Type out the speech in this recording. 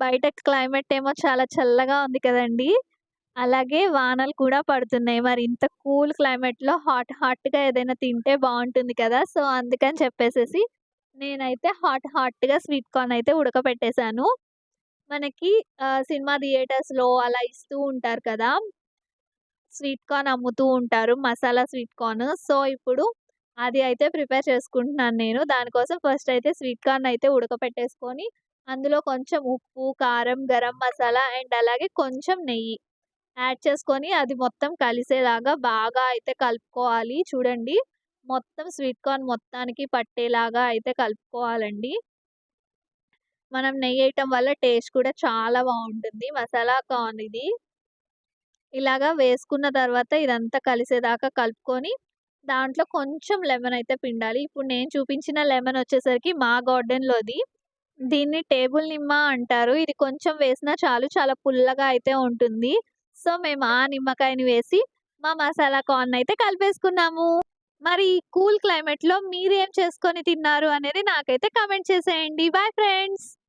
బయట క్లైమేట్ ఏమో చాలా చల్లగా ఉంది కదండీ! అలాగే వానలు కూడా పడుతున్నాయి. మరి ఇంత కూల్ క్లైమేట్‌లో హాట్ హాట్‌గా ఏదైనా తింటే బాగుంటుంది కదా! సో, అందుకని చెప్పేసేసి నేనైతే హాట్ హాట్‌గా స్వీట్ కార్న్ అయితే ఉడకపెట్టేశాను మనకి సినిమా థియేటర్స్‌లో అలా ఇస్తూ ఉంటారు కదా! స్వీట్ కార్న్ అమ్ముతూ ఉంటారు. Masala sweet corn. సో, ఇప్పుడు అది అయితే ప్రిపేర్ చేసుకుంటున్నాను నేను. దానికోసం ఫస్ట్ అయితే స్వీట్ కార్న్ అయితే ఉడకపెట్టేసుకొని, అందులో కొంచెం ఉప్పు, కారం, గరం మసాలా అండ్ అలాగే కొంచెం నెయ్యి యాడ్ చేసుకొని అది మొత్తం కలిసేలాగా బాగా అయితే కలుపుకోవాలి. చూడండి. మొత్తం స్వీట్ కార్న్ మొత్తానికి పట్టేలాగా అయితే కలుపుకోవాలండి. మనం నెయ్యి వేయటం వల్ల టేస్ట్ కూడా చాలా బాగుంటుంది మసాలా కార్న్ ఇది. ఇలాగా వేసుకున్న తర్వాత ఇదంతా కలిసేదాకా కలుపుకొని, దాంట్లో కొంచెం లెమన్ అయితే పిండాలి. ఇప్పుడు నేను చూపించిన లెమన్ వచ్చేసరికి మా గార్డెన్‌లోది. దీన్ని టేబుల్ నిమ్మ అంటారు. ఇది కొంచెం వేసినా చాలు చాలా పుల్లగా అయితే ఉంటుంది. సో, మేము ఆ నిమ్మకాయని వేసి మా మసాలా కార్న్ అయితే కలిపేసుకున్నాము. మరి ఈ కూల్ క్లైమేట్‌లో మీరేం చేసుకొని తిన్నారు అనేది నాకైతే కామెంట్ చేసేయండి. Bye friends.